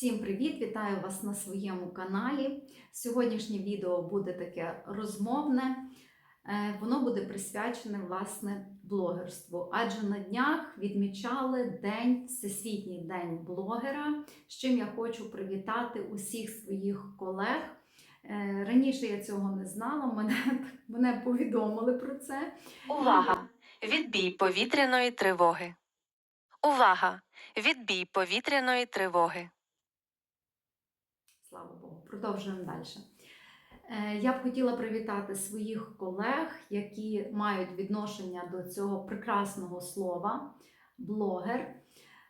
Всім привіт! Вітаю вас на своєму каналі. Сьогоднішнє відео буде таке розмовне. Е, Воно буде присвячене власне блогерству, адже на днях відмічали День Всесвітній день блогера, з чим я хочу привітати усіх своїх колег. Е, Раніше я цього не знала, мене, мене повідомили про це. Увага! Відбій повітряної тривоги. Увага! Відбій повітряної тривоги. Продовжуємо далі. Е, Я б хотіла привітати своїх колег, які мають відношення до цього прекрасного слова блогер.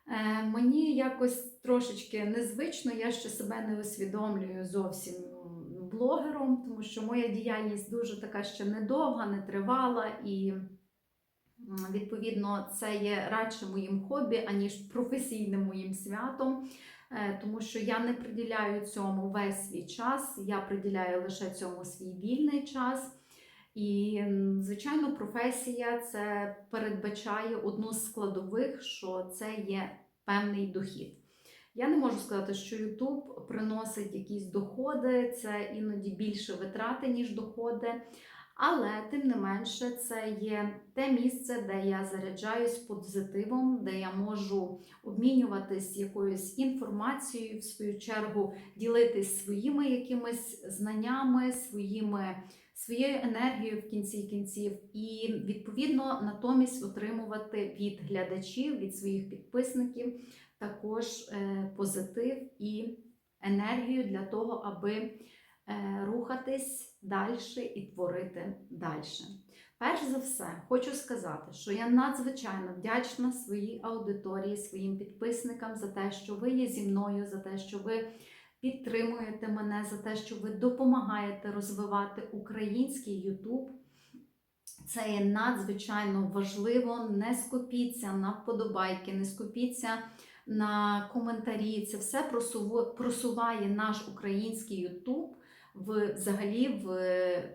Е, Мені якось трошечки незвично, я ще себе не усвідомлюю зовсім блогером, тому що моя діяльність дуже така ще недовга, не тривала і. Відповідно, це є радше моїм хобі, аніж професійним моїм святом. Е, тому що я не приділяю цьому весь свій час, я приділяю лише цьому свій вільний час. І, звичайно, професія це передбачає одну з складових, що це є певний дохід. Я не можу сказати, що YouTube приносить якісь доходи, це іноді більше витрати, ніж доходи. Але тим не менше, це є те місце, де я заряджаюсь позитивом, де я можу обмінюватись якоюсь інформацією, в свою чергу ділитись своїми якимись знаннями, своїми, своєю енергією в кінці кінців, і відповідно натомість отримувати від глядачів, від своїх підписників також е, позитив і енергію для того, аби е, рухатись далі і творити далі. Перш за все, хочу сказати, що я надзвичайно вдячна своїй аудиторії, своїм підписникам за те, що ви є зі мною, за те, що ви підтримуєте мене, за те, що ви допомагаєте розвивати український Ютуб. Це є надзвичайно важливо. Не скупіться на вподобайки, не скупіться на коментарі. Це все просуває наш український Ютуб в взагалі в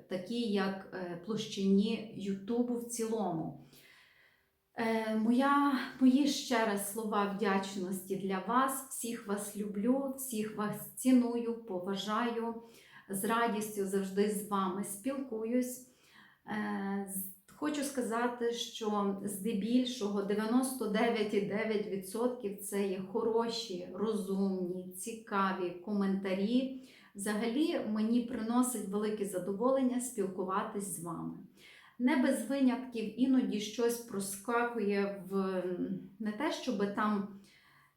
такій як е, площині Ютубу в цілому. Е, Моя, мої ще раз слова вдячності для вас. Всіх вас люблю, всіх вас ціную, поважаю. З радістю завжди з вами спілкуюсь. Е, Хочу сказати, що здебільшого 99,9% це є хороші, розумні, цікаві коментарі. Взагалі мені приносить велике задоволення спілкуватись з вами. Не без винятків іноді щось проскакує в не те, щоб там.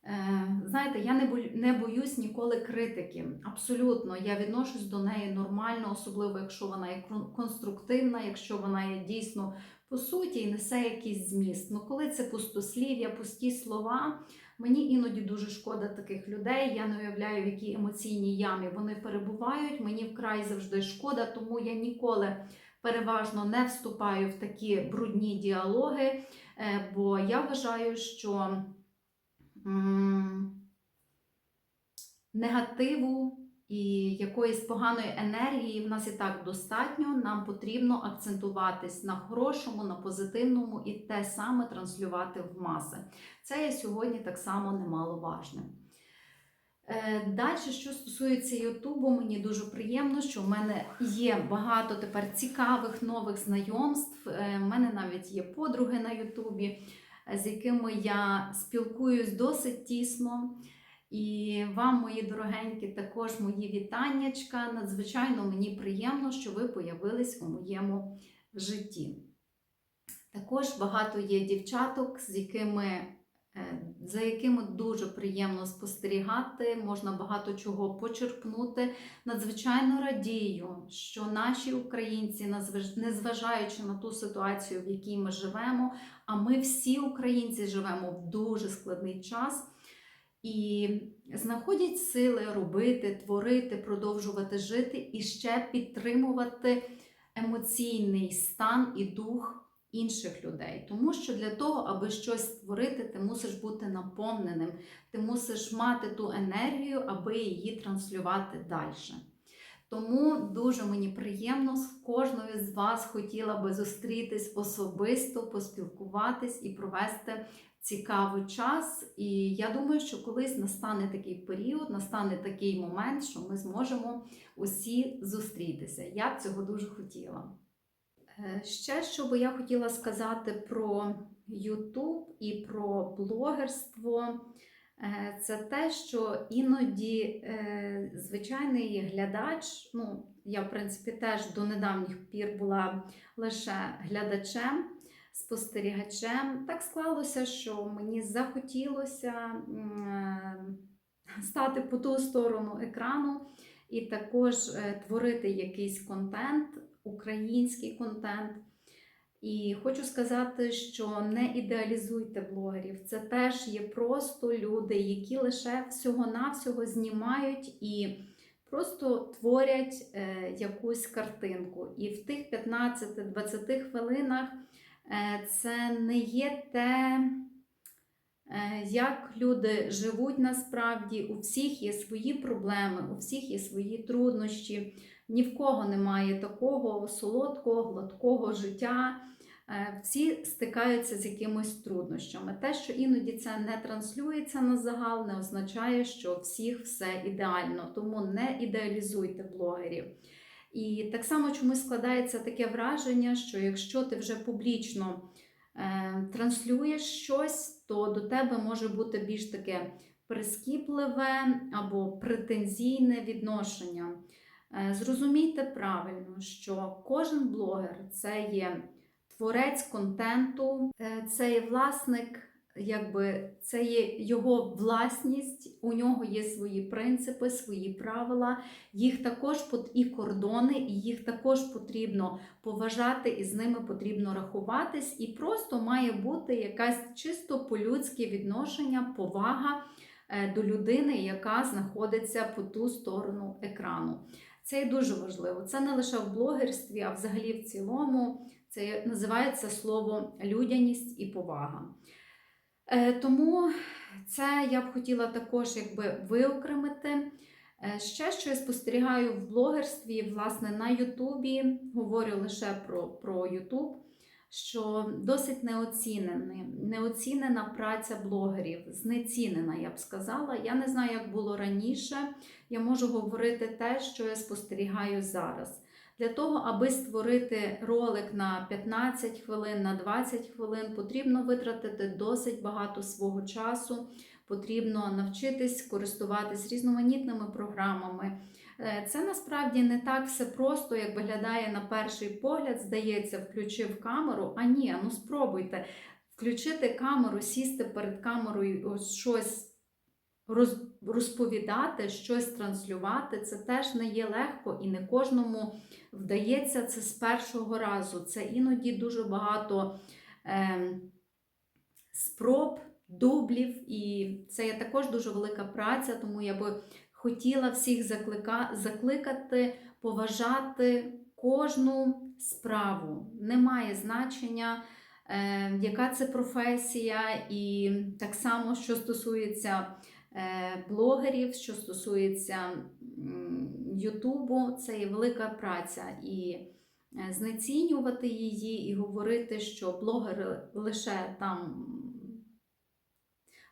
е, Знаєте, я не боюсь ніколи критики. Абсолютно, я відношусь до неї нормально, особливо якщо вона є конструктивна, якщо вона є дійсно по суті і несе якийсь зміст. Ну коли це пустослів'я, пусті слова, мені іноді дуже шкода таких людей. Я не уявляю, в якій емоційній ямі вони перебувають. Мені вкрай завжди шкода, тому я ніколи переважно не вступаю в такі брудні діалоги, е, бо я вважаю, що негативу і якоїсь поганої енергії в нас і так достатньо. Нам потрібно акцентуватись на хорошому, на позитивному і те саме транслювати в маси. Це є сьогодні так само немаловажним. Далі, що стосується Ютубу, мені дуже приємно, що в мене є багато тепер цікавих нових знайомств. Е, В мене навіть є подруги на Ютубі, е, з якими я спілкуюсь досить тісно. І вам, мої дорогенькі, також мої вітаннячка. Надзвичайно мені приємно, що ви появились у моєму житті. Також багато є дівчаток, з якими, е, за якими дуже приємно спостерігати, можна багато чого почерпнути. Надзвичайно радію, що наші українці, незважаючи на ту ситуацію, в якій ми живемо, а ми всі українці живемо в дуже складний час. І знаходять сили робити, творити, продовжувати жити і ще підтримувати емоційний стан і дух інших людей. Тому що для того, аби щось створити, ти мусиш бути наповненим, ти мусиш мати ту енергію, аби її транслювати далі. Тому дуже мені приємно з кожною з вас хотіла би зустрітись особисто, поспілкуватись і провести цікавий час. І я думаю, що колись настане такий період, настане такий момент, що ми зможемо усі зустрітися. Я б цього дуже хотіла. Е, Ще що би я хотіла сказати про YouTube і про блогерство, це те, що іноді е, звичайний глядач, ну, я, в принципі, теж до недавніх пір була лише глядачем, спостерігачем. Так склалося, що мені захотілося е, стати по ту сторону екрану і також е, творити якийсь контент, український контент. І хочу сказати, що не ідеалізуйте блогерів. Це теж є просто люди, які лише всього-навсього знімають і просто творять е, якусь картинку. І в тих 15-20 хвилинах е, це не є те, е, як люди живуть насправді. У всіх є свої проблеми, у всіх є свої труднощі. Ні в кого немає такого солодкого, гладкого життя. Е, Всі стикаються з якимось труднощами. Те, що іноді це не транслюється на загал, не означає, що всіх все ідеально. Тому не ідеалізуйте блогерів. І так само чомусь складається таке враження, що якщо ти вже публічно е, транслюєш щось, то до тебе може бути більш таке прискіпливе або претензійне відношення. Е, Зрозумійте правильно, що кожен блогер це є творець контенту, е, це є власник, якби це є його власність, у нього є свої принципи, свої правила. Їх також і кордони, і їх також потрібно поважати, і з ними потрібно рахуватись. І просто має бути якась чисто по-людськи відношення, повага е, до людини, яка знаходиться по ту сторону екрану. Це і дуже важливо. Це не лише в блогерстві, а взагалі в цілому. Це називається слово людяність і повага. Е, тому це я б хотіла також якби виокремити. Е, Ще що я спостерігаю в блогерстві, власне, на Ютубі, говорю лише про, про Ютуб, що досить неоцінений, неоцінена праця блогерів, знецінена, я б сказала. Я не знаю, як було раніше. Я можу говорити те, що я спостерігаю зараз. Для того, аби створити ролик на 15 хвилин, на 20 хвилин, потрібно витратити досить багато свого часу, потрібно навчитись користуватись різноманітними програмами. Е, Це насправді не так все просто, як виглядає на перший погляд. Здається, включив камеру. А ні, ну спробуйте включити камеру, сісти перед камерою, ось щось розповідати, щось транслювати. Це теж не є легко і не кожному вдається це з першого разу. Це іноді дуже багато е, спроб, дублів, і це є також дуже велика праця, тому я би хотіла всіх заклика, закликати, поважати кожну справу. Немає значення, е, яка це професія, і так само, що стосується е, блогерів, що стосується Ютубу, це є велика праця. І е, знецінювати її і говорити, що блогери лише там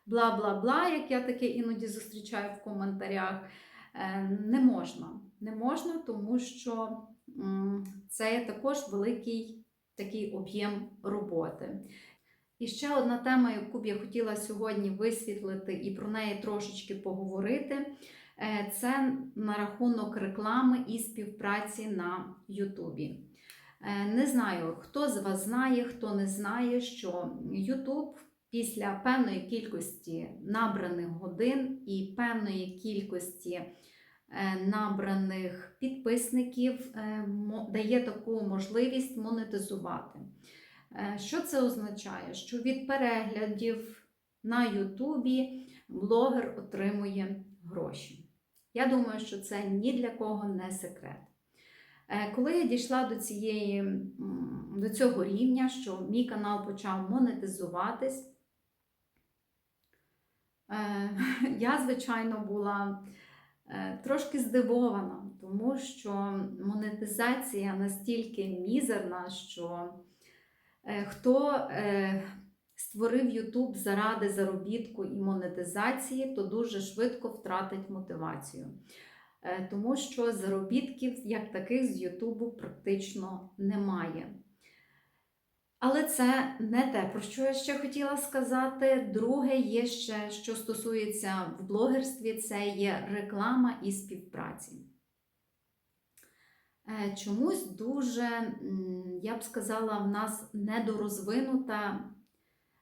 бла-бла-бла, як я таке іноді зустрічаю в коментарях, е, не можна. Не можна, тому що це також великий такий об'єм роботи. І ще одна тема, яку б я хотіла сьогодні висвітлити і про неї трошечки поговорити, е, це на рахунок реклами і співпраці на Ютубі. Е, Не знаю, хто з вас знає, хто не знає, що Ютуб після певної кількості набраних годин і певної кількості е, набраних підписників е, дає таку можливість монетизувати. Е, Що це означає? Що від переглядів на Ютубі блогер отримує гроші. Я думаю, що це ні для кого не секрет. Коли я дійшла до, цієї, до цього рівня, що мій канал почав монетизуватись, я, звичайно, була е, трошки здивована, тому що монетизація настільки мізерна, що е, хто е, створив YouTube заради заробітку і монетизації, то дуже швидко втратить мотивацію. Е, Тому що заробітків як таких з Ютубу практично немає. Але це не те, про що я ще хотіла сказати. Друге є ще, що стосується в блогерстві, це є реклама і співпраці. Е, Чомусь дуже, я б сказала, в нас недорозвинута,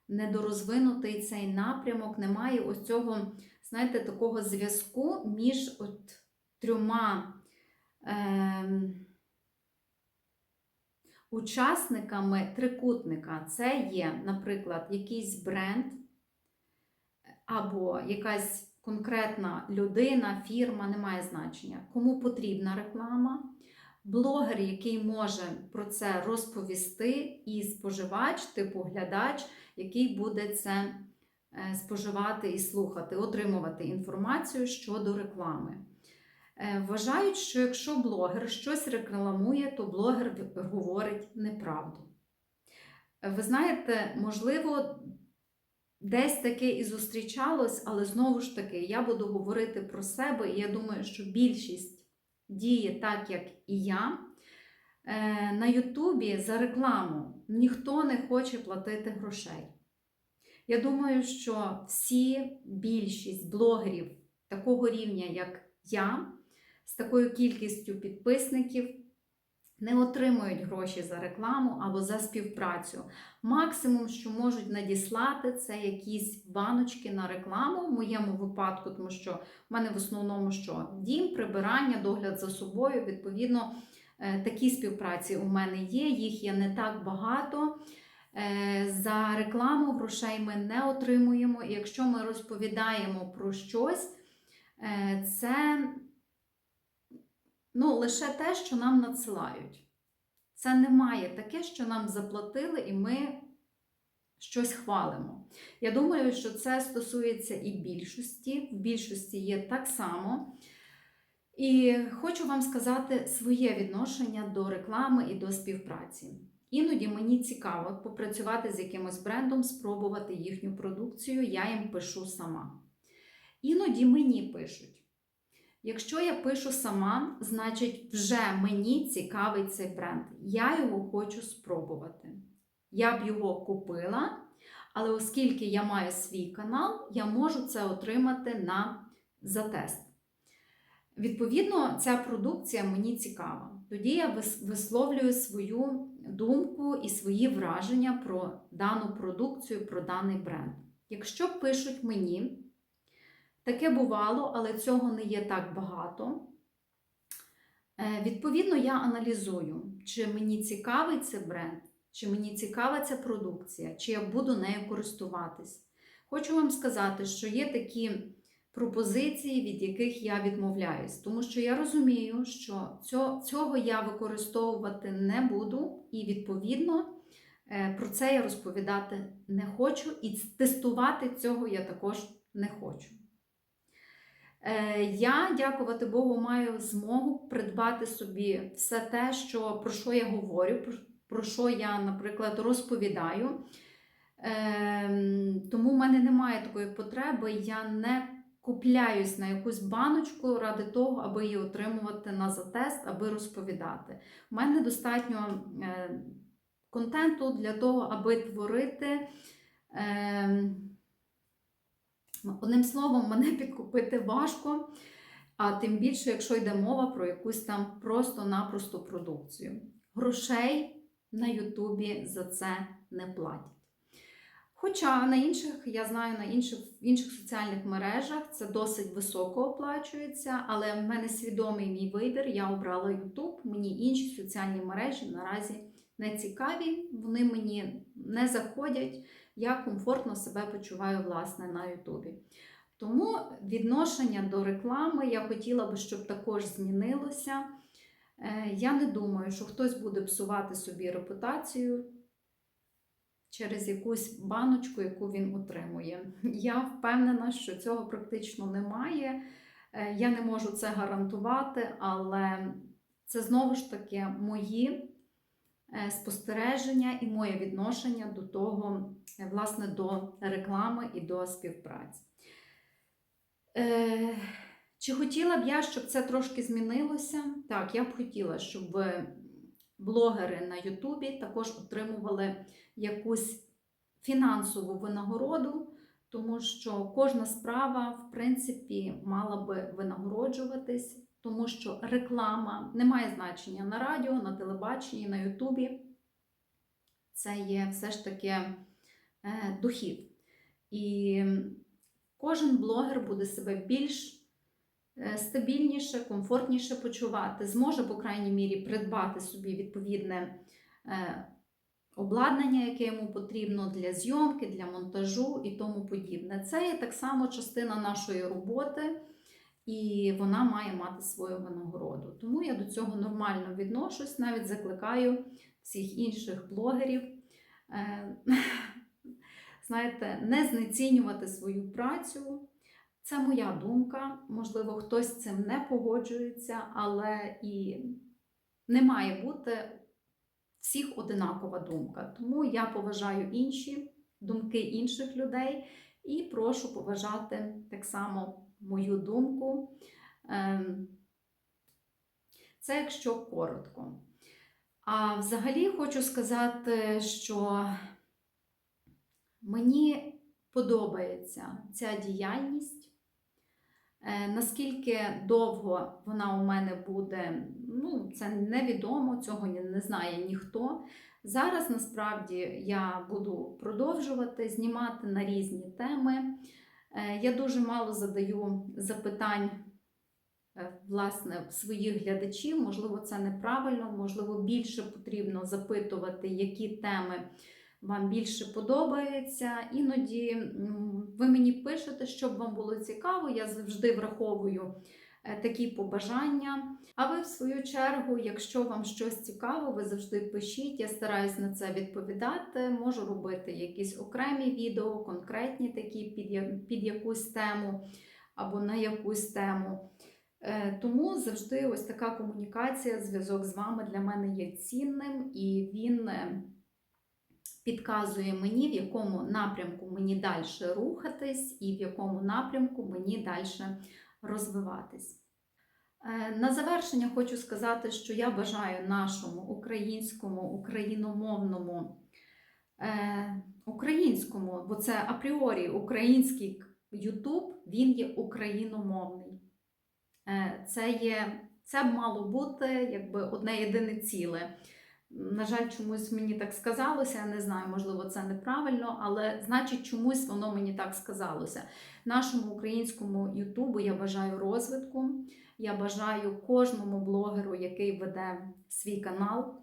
недорозвинутий цей напрямок, немає ось цього, знаєте, такого зв'язку між от трьома. ем, учасниками трикутника. Це є, наприклад, якийсь бренд або якась конкретна людина, фірма, немає значення, кому потрібна реклама, блогер, який може про це розповісти, і споживач, типу глядач, який буде це е, споживати і слухати, отримувати інформацію щодо реклами. Е, Вважають, що якщо блогер щось рекламує, то блогер говорить неправду. Е, Ви знаєте, можливо, десь таке і зустрічалось, але знову ж таки, я буду говорити про себе, і я думаю, що більшість діє так, як і я. Е, На Ютубі за рекламу ніхто не хоче платити грошей. Я думаю, що всі більшість блогерів такого рівня, як я, з такою кількістю підписників не отримують гроші за рекламу або за співпрацю. Максимум, що можуть надіслати, це якісь баночки на рекламу в моєму випадку, тому що в мене в основному що дім, прибирання, догляд за собою. Відповідно, е, такі співпраці у мене є, їх є не так багато. Е, За рекламу грошей ми не отримуємо. І якщо ми розповідаємо про щось, е, це ну, лише те, що нам надсилають. Це немає таке, що нам заплатили, і ми щось хвалимо. Я думаю, що це стосується і більшості. В більшості є так само. І хочу вам сказати своє відношення до реклами і до співпраці. Іноді мені цікаво попрацювати з якимось брендом, спробувати їхню продукцію, я їм пишу сама. Іноді мені пишуть. Якщо я пишу сама, значить вже мені цікавий цей бренд. Я його хочу спробувати. Я б його купила, але оскільки я маю свій канал, я можу це отримати на за тест. Відповідно, ця продукція мені цікава. Тоді я висловлюю свою думку і свої враження про дану продукцію, про даний бренд. Якщо пишуть мені, таке бувало, але цього не є так багато. Е, Відповідно, я аналізую, чи мені цікавий цей бренд, чи мені цікава ця продукція, чи я буду нею користуватись. Хочу вам сказати, що є такі пропозиції, від яких я відмовляюсь, тому що я розумію, що цього, я використовувати не буду, і відповідно е, про це я розповідати не хочу, і тестувати цього я також не хочу. Е, Я, дякувати Богу, маю змогу придбати собі все те, що, про що я говорю, про, що я, наприклад, розповідаю. Ем, Тому в мене немає такої потреби, я не купляюсь на якусь баночку ради того, аби її отримувати на затест, аби розповідати. У мене достатньо е, контенту для того, аби творити. Одним словом, мене підкупити важко, а тим більше, якщо йде мова про якусь там просто-напросто продукцію. Грошей на Ютубі за це не платять. Хоча на інших, я знаю, на інших, інших соціальних мережах це досить високо оплачується, але в мене свідомий мій вибір, я обрала YouTube, мені інші соціальні мережі наразі не цікаві, вони мені не заходять я комфортно себе почуваю власне на Ютубі. Тому відношення до реклами я хотіла би, щоб також змінилося. Е, Я не думаю, що хтось буде псувати собі репутацію через якусь баночку, яку він отримує. Я впевнена, що цього практично немає. Е, Я не можу це гарантувати, але це знову ж таки мої спостереження і моє відношення до того, е, власне, до реклами і до співпраці. Е, Чи хотіла б я, щоб це трошки змінилося? Так, я б хотіла, щоб блогери на Ютубі також отримували якусь фінансову винагороду, тому що кожна справа, в принципі, мала би винагороджуватись, тому що реклама не має значення на радіо, на телебаченні, на Ютубі. Це є все ж таки е, дохід. І кожен блогер буде себе більш е, стабільніше, комфортніше почувати, зможе, по крайній мірі, придбати собі відповідне е, обладнання, яке йому потрібно для зйомки, для монтажу і тому подібне. Це є так само частина нашої роботи, і вона має мати свою винагороду. Тому я до цього нормально відношусь, навіть закликаю всіх інших блогерів. е, Знаєте, не знецінювати свою працю. Це моя думка. Можливо, хтось з цим не погоджується, але і не має бути всіх одинакова думка. Тому я поважаю інші думки інших людей і прошу поважати так само мою думку. Ем, Це якщо коротко. А взагалі хочу сказати, що мені подобається ця діяльність. Е, Наскільки довго вона у мене буде, ну, це невідомо, цього не, не знає ніхто. Зараз насправді я буду продовжувати знімати на різні теми. Е, Я дуже мало задаю запитань е, власне своїх глядачів. Можливо, це неправильно, можливо, більше потрібно запитувати, які теми вам більше подобаються. Іноді ви мені пишете, щоб вам було цікаво. Я завжди враховую такі побажання. А ви, в свою чергу, якщо вам щось цікаво, ви завжди пишіть. Я стараюсь на це відповідати. Можу робити якісь окремі відео, конкретні такі під, під якусь тему або на якусь тему. Е, Тому завжди ось така комунікація, зв'язок з вами для мене є цінним, і він е, підказує мені, в якому напрямку мені далі рухатись, і в якому напрямку мені далі розвиватись. Е, На завершення хочу сказати, що я бажаю нашому українському, україномовному, е, українському, бо це апріорі український Ютуб, він є україномовний. Е, Це є, це б мало бути якби одне єдине ціле. На жаль, чомусь мені так сказалося, я не знаю, можливо, це неправильно, але значить, чомусь воно мені так сказалося. Нашому українському Ютубу я бажаю розвитку. Я бажаю кожному блогеру, який веде свій канал,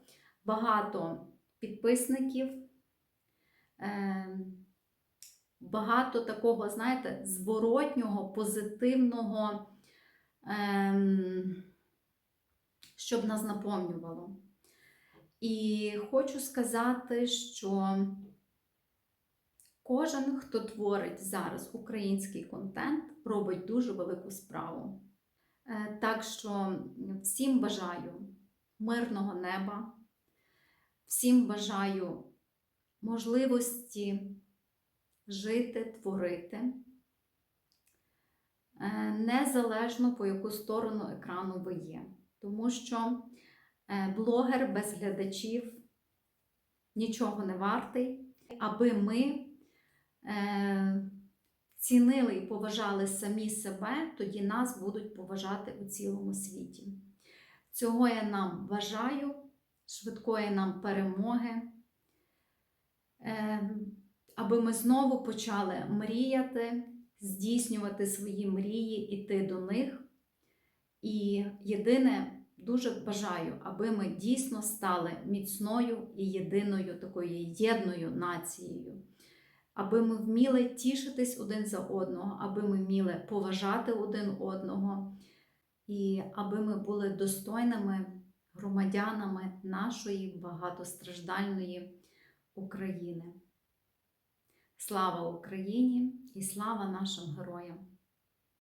багато підписників, е, багато такого, знаєте, зворотнього, позитивного, ем, щоб нас наповнювало. І хочу сказати, що кожен, хто творить зараз український контент, робить дуже велику справу. Е, Так що всім бажаю мирного неба, всім бажаю можливості жити, творити, е, незалежно по яку сторону екрану ви є. Тому що блогер без глядачів нічого не вартий, аби ми е, цінили і поважали самі себе, тоді нас будуть поважати у цілому світі. Цього я нам бажаю, швидкої нам перемоги, е, аби ми знову почали мріяти, здійснювати свої мрії, іти до них. І єдине, дуже бажаю, аби ми дійсно стали міцною і єдиною такою єдною нацією аби ми вміли тішитись один за одного, аби ми вміли поважати один одного, і аби ми були достойними громадянами нашої багатостраждальної України. Слава Україні і слава нашим героям!